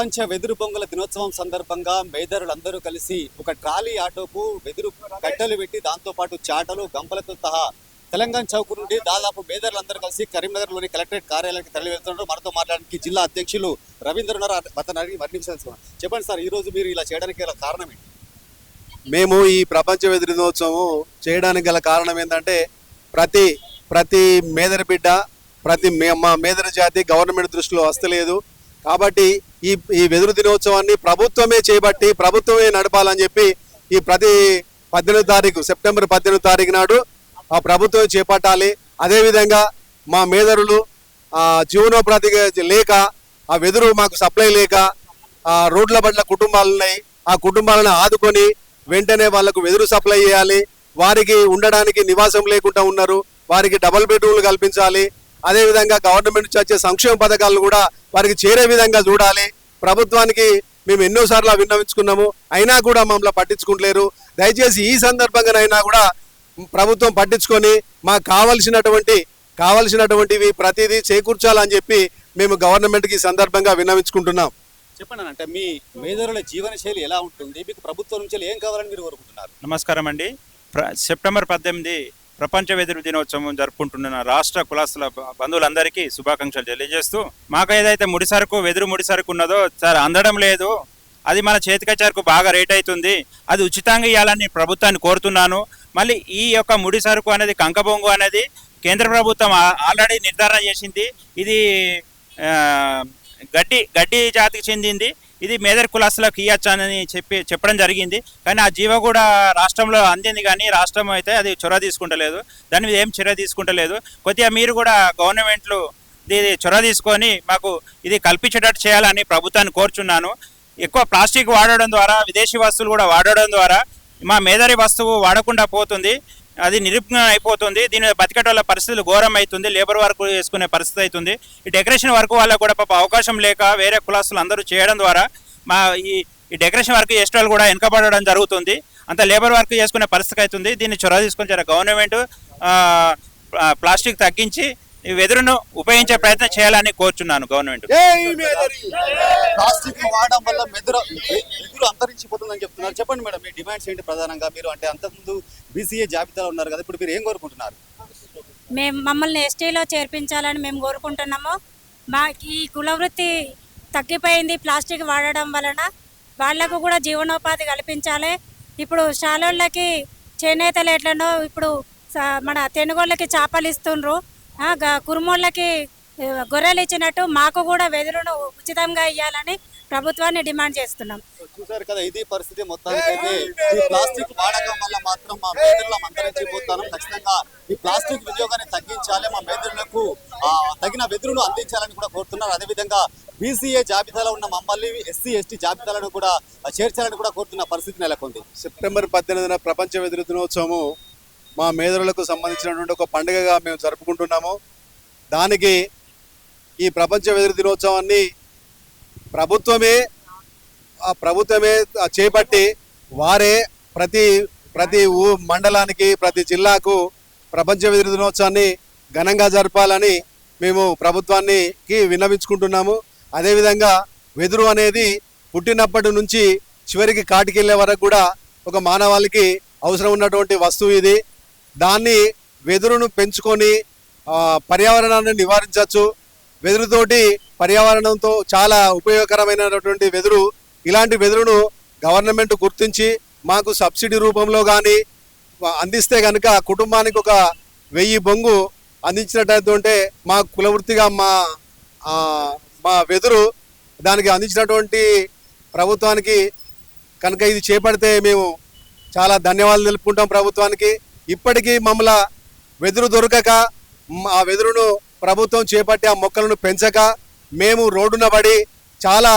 ప్రపంచ వెదురు బొంగుల దినోత్సవం సందర్భంగా మేదరులందరూ కలిసి ఒక ట్రాలీ ఆటోకు వెదురు కట్టెలు పెట్టి దాంతో పాటు చాటలు గంపలతో సహా తెలంగాణ చౌక్ నుండి దాదాపు మేదరులందరూ కలిసి కరీంనగర్లోని కలెక్టరేట్ కార్యాలయానికి తరలి వెళ్తున్నారు మనతో మాట్లాడడానికి జిల్లా అధ్యక్షులు రవీంద్ర అతను అడిగి చెప్పండి సార్ ఈరోజు మీరు ఇలా చేయడానికి గల కారణం ఏంటి మేము ఈ ప్రపంచ వెదురు దినోత్సవం చేయడానికి గల కారణం ఏంటంటే ప్రతి ప్రతి మేదరి బిడ్డ ప్రతి మా మేదరి జాతి గవర్నమెంట్ దృష్టిలో వస్తలేదు కాబట్టి ఈ ఈ వెదురు దినోత్సవాన్ని ప్రభుత్వమే చేపట్టి ప్రభుత్వమే నడపాలని చెప్పి ఈ ప్రతి పద్దెనిమిది తారీఖు సెప్టెంబర్ పద్దెనిమిది తారీఖు నాడు ఆ ప్రభుత్వం చేపట్టాలి అదేవిధంగా మా మేదరులు జీవనోపాధి లేక ఆ వెదురు మాకు సప్లై లేక రోడ్ల పట్ల కుటుంబాలు ఉన్నాయి ఆ కుటుంబాలను ఆదుకొని వెంటనే వాళ్లకు వెదురు సప్లై చేయాలి వారికి ఉండడానికి నివాసం లేకుండా ఉన్నారు వారికి డబల్ బెడ్రూమ్లు కల్పించాలి అదేవిధంగా గవర్నమెంట్ వచ్చే సంక్షేమ పథకాలను కూడా వారికి చేరే విధంగా చూడాలి ప్రభుత్వానికి మేము ఎన్నోసార్లు విన్నవించుకున్నాము అయినా కూడా మమ్మల్ని పట్టించుకుంటలేరు దయచేసి ఈ సందర్భంగానైనా కూడా ప్రభుత్వం పట్టించుకొని మాకు కావలసినటువంటి కావలసినటువంటివి ప్రతిదీ చేకూర్చాలని చెప్పి మేము గవర్నమెంట్కి సందర్భంగా విన్నవించుకుంటున్నాం చెప్పండి అంటే మీ మేధరుల జీవన శైలి ఎలా ఉంటుంది మీకు ప్రభుత్వం నుంచి ఏం కావాలని మీరు కోరుకుంటున్నారు నమస్కారం అండి సెప్టెంబర్ పద్దెనిమిది ప్రపంచ వెదురు దినోత్సవం జరుపుకుంటున్న రాష్ట్ర కులాసుల బంధువులందరికీ శుభాకాంక్షలు తెలియజేస్తూ మాకు ఏదైతే ముడి సరుకు వెదురు ముడి సరుకు ఉన్నదో సార్ అందడం లేదు అది మన చేతికచారుకు బాగా రేట్ అవుతుంది అది ఉచితంగా ఇవ్వాలని ప్రభుత్వాన్ని కోరుతున్నాను మళ్ళీ ఈ యొక్క ముడి సరుకు అనేది కంకబొంగు అనేది కేంద్ర ప్రభుత్వం ఆల్రెడీ నిర్ధారణ చేసింది ఇది గడ్డి గడ్డి జాతికి చెందింది ఇది మేదర్ కులాసులకు ఇవ్వచ్చానని చెప్పి చెప్పడం జరిగింది కానీ ఆ జీవో కూడా రాష్ట్రంలో అందింది కానీ రాష్ట్రం అయితే అది చొరవ తీసుకుంటలేదు దాని మీద ఏం చొరవ తీసుకుంటలేదు కొద్దిగా మీరు కూడా గవర్నమెంట్లు ఇది చొరవ తీసుకొని మాకు ఇది కల్పించేటట్టు చేయాలని ప్రభుత్వాన్ని కోరుచున్నాను ఎక్కువ ప్లాస్టిక్ వాడడం ద్వారా విదేశీ వస్తువులు కూడా వాడడం ద్వారా మా మేదరి వస్తువు వాడకుండా పోతుంది అది నిరూపణ అయిపోతుంది దీని వల్ల పరిస్థితులు ఘోరం అవుతుంది లేబర్ వర్క్ వేసుకునే పరిస్థితి అవుతుంది ఈ డెకరేషన్ వర్క్ వల్ల కూడా పాప అవకాశం లేక వేరే కులాసులు అందరూ చేయడం ద్వారా మా ఈ డెకరేషన్ వర్క్ చేసే కూడా వెనకబడడం జరుగుతుంది అంత లేబర్ వర్క్ చేసుకునే పరిస్థితి అవుతుంది దీన్ని చొరవ తీసుకొని గవర్నమెంట్ ప్లాస్టిక్ తగ్గించి ఈ వెదురును ఉపయోగించే ప్రయత్నం చేయాలని కోరుచున్నాను గవర్నమెంట్ ప్లాస్టిక్ వాడడం వల్ల మెదరు ఎదురు అంతరించిపోతుందని చెప్తున్నారు చెప్పండి మేడం మీ డిమాండ్స్ ఏంటి ప్రధానంగా మీరు అంటే అంతకుముందు బీసీఏ జాబితాలో ఉన్నారు కదా ఇప్పుడు మీరు ఏం కోరుకుంటున్నారు మేము మమ్మల్ని ఎస్టీలో చేర్పించాలని మేము కోరుకుంటున్నాము మా ఈ కులవృత్తి తగ్గిపోయింది ప్లాస్టిక్ వాడడం వలన వాళ్లకు కూడా జీవనోపాధి కల్పించాలి ఇప్పుడు శాలోళ్ళకి చేనేతలు ఎట్లనో ఇప్పుడు మన తెనుగోళ్ళకి చేపలు ఇస్తుండ్రు కురుమోళ్ళకి గొర్రెలు ఇచ్చినట్టు మాకు కూడా వెదురును ఉచితంగా ఇవ్వాలని ప్రభుత్వాన్ని డిమాండ్ చేస్తున్నాం చూసారు కదా ఇది పరిస్థితి మొత్తానికి ప్లాస్టిక్ వాడకం వల్ల మాత్రం మా ఖచ్చితంగా ఈ ప్లాస్టిక్ వినియోగాన్ని తగ్గించాలి మా మేధులకు తగిన వెదురును అందించాలని కూడా కోరుతున్నారు అదేవిధంగా బీసీఏ జాబితాలో ఉన్న మమ్మల్ని ఎస్సీ ఎస్టీ జాబితాలను కూడా చేర్చాలని కూడా కోరుతున్న పరిస్థితి నెలకొంది సెప్టెంబర్ పద్దెనిమిదిన ప్రపంచ వెదురు దినోత్సవం మా మేధరులకు సంబంధించినటువంటి ఒక పండుగగా మేము జరుపుకుంటున్నాము దానికి ఈ ప్రపంచ వెదురు దినోత్సవాన్ని ప్రభుత్వమే ఆ ప్రభుత్వమే చేపట్టి వారే ప్రతి ప్రతి ఊ మండలానికి ప్రతి జిల్లాకు ప్రపంచ వెదురు దినోత్సవాన్ని ఘనంగా జరపాలని మేము ప్రభుత్వానికి విన్నవించుకుంటున్నాము అదేవిధంగా వెదురు అనేది పుట్టినప్పటి నుంచి చివరికి కాటికెళ్లే వరకు కూడా ఒక మానవాళికి అవసరం ఉన్నటువంటి వస్తువు ఇది దాన్ని వెదురును పెంచుకొని పర్యావరణాన్ని నివారించవచ్చు వెదురుతోటి పర్యావరణంతో చాలా ఉపయోగకరమైనటువంటి వెదురు ఇలాంటి వెదురును గవర్నమెంట్ గుర్తించి మాకు సబ్సిడీ రూపంలో కానీ అందిస్తే కనుక కుటుంబానికి ఒక వెయ్యి బొంగు అందించినట్టుంటే మా కులవృత్తిగా మా మా వెదురు దానికి అందించినటువంటి ప్రభుత్వానికి కనుక ఇది చేపడితే మేము చాలా ధన్యవాదాలు తెలుపుకుంటాం ప్రభుత్వానికి ఇప్పటికీ మమ్మల వెదురు దొరకక ఆ వెదురును ప్రభుత్వం చేపట్టి ఆ మొక్కలను పెంచక మేము రోడ్డున పడి చాలా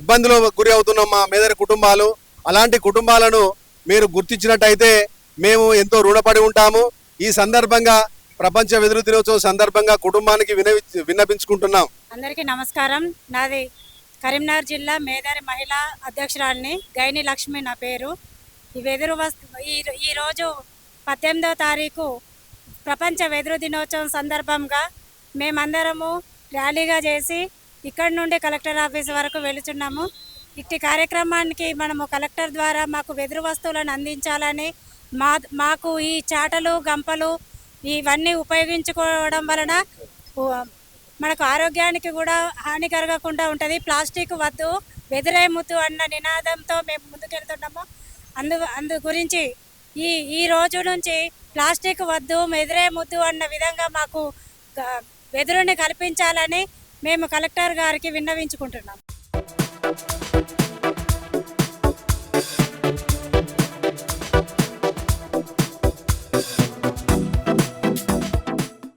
ఇబ్బందులు గురి అవుతున్నాం మా మేదరి కుటుంబాలు అలాంటి కుటుంబాలను మీరు గుర్తించినట్టయితే మేము ఎంతో రుణపడి ఉంటాము ఈ సందర్భంగా ప్రపంచ వెదురు దినోత్సవం సందర్భంగా కుటుంబానికి విన్నపించుకుంటున్నాం అందరికీ నమస్కారం నాది కరీంనగర్ జిల్లా మేధారి మహిళా అధ్యక్షురాలని గైని లక్ష్మి నా పేరు ఈ వెదురు వస్తు ఈ ఈరోజు పద్దెనిమిదవ తారీఖు ప్రపంచ వెదురు దినోత్సవం సందర్భంగా మేమందరము ర్యాలీగా చేసి ఇక్కడి నుండి కలెక్టర్ ఆఫీస్ వరకు వెళుచున్నాము ఇట్టి కార్యక్రమానికి మనము కలెక్టర్ ద్వారా మాకు వెదురు వస్తువులను అందించాలని మా మాకు ఈ చాటలు గంపలు ఇవన్నీ ఉపయోగించుకోవడం వలన మనకు ఆరోగ్యానికి కూడా హాని కలగకుండా ఉంటుంది ప్లాస్టిక్ వద్దు వెదురే ముద్దు అన్న నినాదంతో మేము ముందుకెళ్తున్నాము అందు అందు గురించి ఈ ఈ రోజు నుంచి ప్లాస్టిక్ వద్దు మెదిరే ముద్దు అన్న విధంగా మాకు వెదురుని కల్పించాలని మేము కలెక్టర్ గారికి విన్నవించుకుంటున్నాం